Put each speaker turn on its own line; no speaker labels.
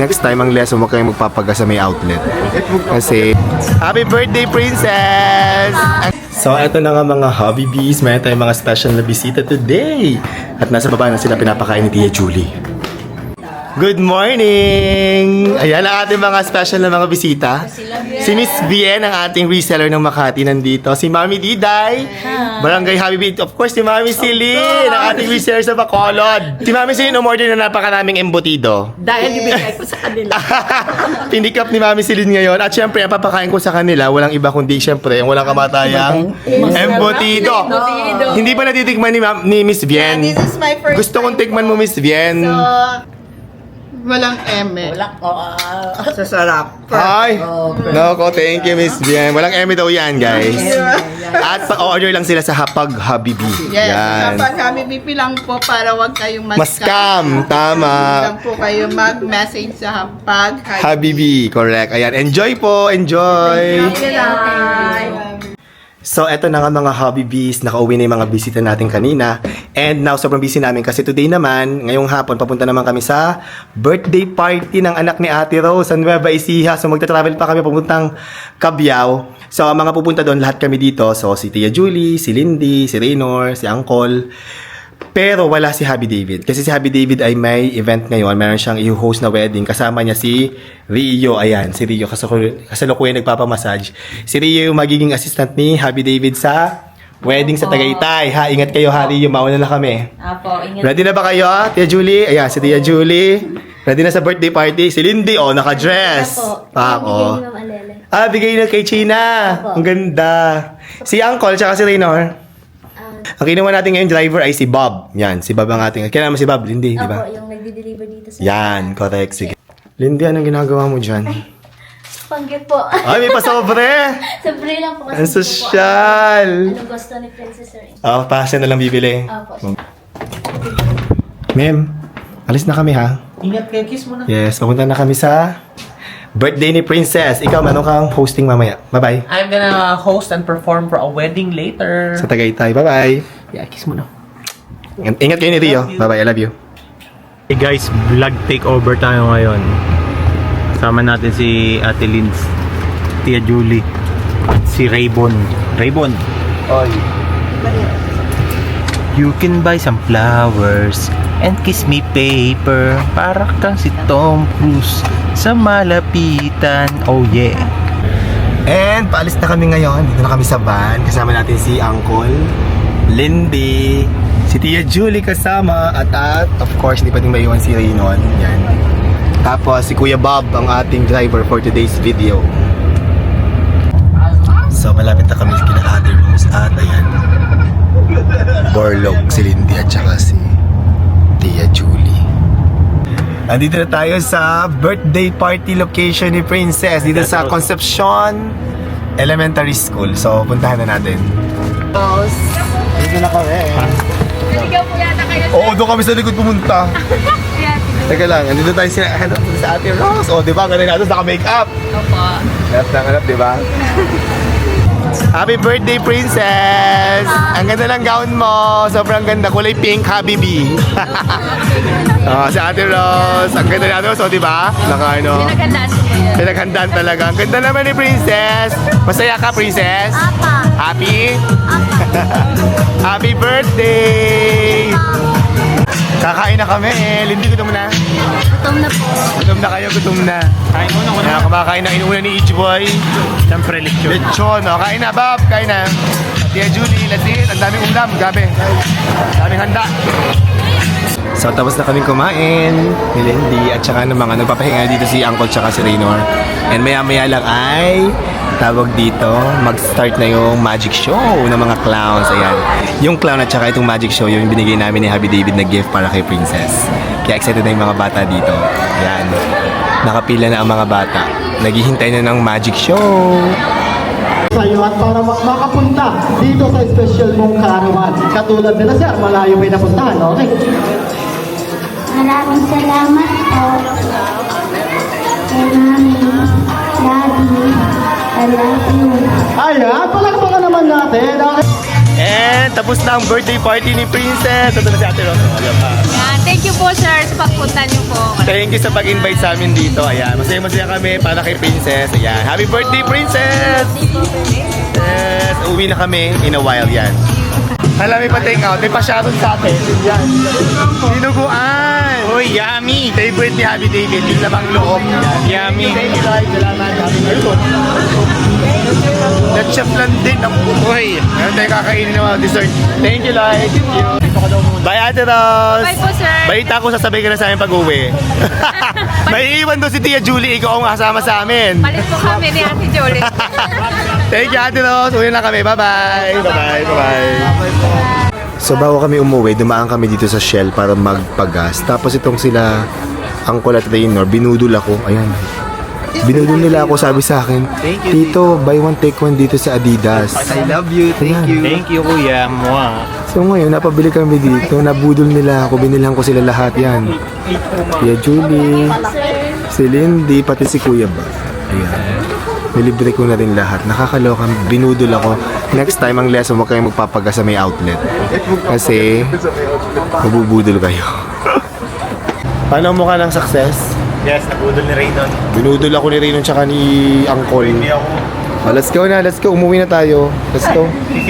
Next time, ang lesson, huwag kayong magpapaga sa may outlet. Kasi, Happy birthday, Princess! So, eto na nga mga hobby bees. Meron tayong mga special na bisita today. At nasa baba na sila pinapakain ni Tia Julie. Good morning! Ayan ang ating mga special na mga bisita. Si Miss Bien, ang ating reseller ng Makati, nandito. Si Mami Diday, Barangay Habibi. Of course, si Mami Celine, ang ating reseller sa Bacolod. Si Mami Celine, umorder na napakaraming embutido.
Dahil ibigay ko sa kanila.
Pinik up ni Mami Celine ngayon. At syempre, ang papakain ko sa kanila, walang iba kundi syempre, ang walang kamatayang embutido.
Embutido.
Hindi pa natitikman ni, Ma- ni Miss Bien.
This is my first
Gusto kong tikman mo, Miss Bien.
So, walang eme.
Wala ko. ah.
Sa sarap.
Hi! Nako, thank you, Miss Bien. Walang eme daw yan, guys. At pa-order lang sila sa Hapag Habibi.
Yes,
Yan.
kapag kami BP lang po para wag kayong
Mascam, tama.
lang po kayo mag-message sa hapag.
Habibi, correct. Ayan, enjoy po, enjoy. So, eto na nga mga hobby bees. Nakauwi na yung mga bisita natin kanina. And now, sobrang busy namin kasi today naman, ngayong hapon, papunta naman kami sa birthday party ng anak ni Ate Rose sa Nueva Ecija. So, magta-travel pa kami papuntang Cabiao. So, ang mga pupunta doon, lahat kami dito. So, si Tia Julie, si Lindy, si Raynor, si Uncle. Pero wala si Happy David. Kasi si Happy David ay may event ngayon. Meron siyang i-host na wedding. Kasama niya si Rio. Ayan, si Rio. Kasalukuyan nagpapamassage. Si Rio yung magiging assistant ni Happy David sa wedding sa Tagaytay. Ha, ingat kayo ha, Rio. Mauna na kami.
Apo, ingat.
Ready na ba kayo, Tia Julie? Ayan, si Tia Julie. Ready na sa birthday party. Si Lindy, oh, naka-dress. Ako. Ah, bigay na kay China. Ang ganda. Si Uncle, tsaka si Raynor. Ang kinuha natin ngayon driver ay si Bob. Yan, si Bob ang ating. Kailan mo si Bob, Lindy, di ba?
Apo, yung nagdi-deliver dito sa...
Yan, correct. Sige. Lindy, anong ginagawa mo dyan?
Panggit po.
Ay, may pasobre!
Sabre lang po kasi.
Ang sosyal!
Ano gusto ni Princess Ray?
Oh, pasya na lang bibili.
Apo.
Ma'am, alis na kami ha.
Ingat kayo, kiss mo na.
Yes, papunta na kami sa birthday ni Princess. Ikaw, manong kang hosting mamaya. Bye-bye.
I'm gonna host and perform for a wedding later.
Sa Tagaytay. Bye-bye.
Yeah, kiss mo na.
Ingat kayo ni Rio. Bye-bye. I love you.
Hey guys, vlog takeover tayo ngayon. Sama natin si Ate Linz, Tia Julie, at si Raybon. Raybon.
Oy.
You can buy some flowers and kiss me paper para kang si Tom Cruise sa malapitan. Oh yeah.
And paalis na kami ngayon. Dito na kami sa van. Kasama natin si Uncle, Lindy, si Tia Julie kasama, at at of course, hindi pwedeng maiwan si Raynon. Yan. Tapos si Kuya Bob, ang ating driver for today's video. So malapit na kami kina Ate Rose at ayan. Borlog, si Lindy at saka si Tia Julie. Andito na tayo sa birthday party location ni Princess dito sa Concepcion Elementary School. So, puntahan na natin. Dito na kami.
Naligaw po yata kayo.
Oo, doon kami sa likod pumunta. Teka lang, andito tayo sa, ano, sa Ate Rose. O, di ba? Ganun natin, naka-makeup.
Opo.
Hanap na hanap, di ba? Happy birthday, Princess! Ang ganda ng gown mo. Sobrang ganda. Kulay pink, Habibi. oh, si Ate Rose. Ang ganda ni Ate Rose, oh, di ba? Naka, ano.
Pinagandaan ko kayo.
Pinaghandaan talaga. Ang ganda naman ni Princess. Masaya ka, Princess?
Apa.
Happy? Happy birthday! Kakain na kami eh. Lindy, gutom na.
Gutom na po.
Gutom na kayo, gutom na.
Kain mo na
Kaya kumakain na inuuna ni Ichiboy.
Siyempre, lechon.
Lechon, oh. Kain na, Bob. Kain na. Tia Julie, lasit. Ang daming ulam. Gabi. Daming handa. So, tapos na kaming kumain ni Lindy at saka ng mga nagpapahinga dito si Uncle tsaka si Raynor. And maya-maya lang ay tawag dito, mag-start na yung magic show ng mga clowns. Ayan. Yung clown at saka itong magic show, yung binigay namin ni Happy David na gift para kay Princess. Kaya excited na yung mga bata dito. Ayan. Nakapila na ang mga bata. Naghihintay na ng magic show.
sa iyo at para mak- makapunta dito sa special mong karawan. Katulad nila sir, malayo may napuntahan, okay?
Maraming salamat po. Kay Mami,
Ayan, palakpakan naman natin.
And tapos na ang birthday party ni Princess. Ito na si Ate Rose.
Yan, thank you po sir sa pagpunta niyo po.
Thank you sa pag-invite sa amin dito. Ayan, masaya-masaya kami para kay Princess. Ayan, happy birthday, Princess! Yes, uwi na kami in a while yan. Alam, may pa-take out. May pa-shoutout sa atin. Yan. Dinuguan!
Uy, yummy!
Favorite ni Happy David. Yung labang loob.
Yummy!
Lang din. Ang
Uy!
Meron tayo kakainin ng mga dessert. Thank you, Lloyd. Thank you. Bye, Ate Ros.
Bye po, sir.
Balita ko, sasabay ka na sa amin pag-uwi. May iwan doon si Tia Julie. Ikaw ang kasama sa amin.
Palit po kami ni Ate Jolie.
Thank you, Ate Ros. Uwi na kami. Bye-bye. Bye-bye. Bye-bye. So bago kami umuwi, dumaan kami dito sa Shell para magpagas. Tapos itong sila, Uncle at Raynor, binudol ako. Ayan. Binudol nila ako, sabi sa akin, Tito, buy one, take one dito sa Adidas.
I love you. Thank you.
Thank you, kuya. Mwah.
So ngayon, napabili kami dito, nabudol nila ako, binilang ko sila lahat yan. Kuya Julie, si Lindy, pati si Kuya ba. Ayan. Nilibre ko na rin lahat. Nakakaloka, binudol ako. Next time, ang lesson, huwag kayong magpapagas sa may outlet. Kasi, mabubudol kayo. Paano mo ka ng success?
Yes, nabudol ni Raydon.
Binudol ako ni Raynon tsaka ni Angkol.
Hindi ako.
Oh, let's go na, let's go. Umuwi na tayo. Let's go.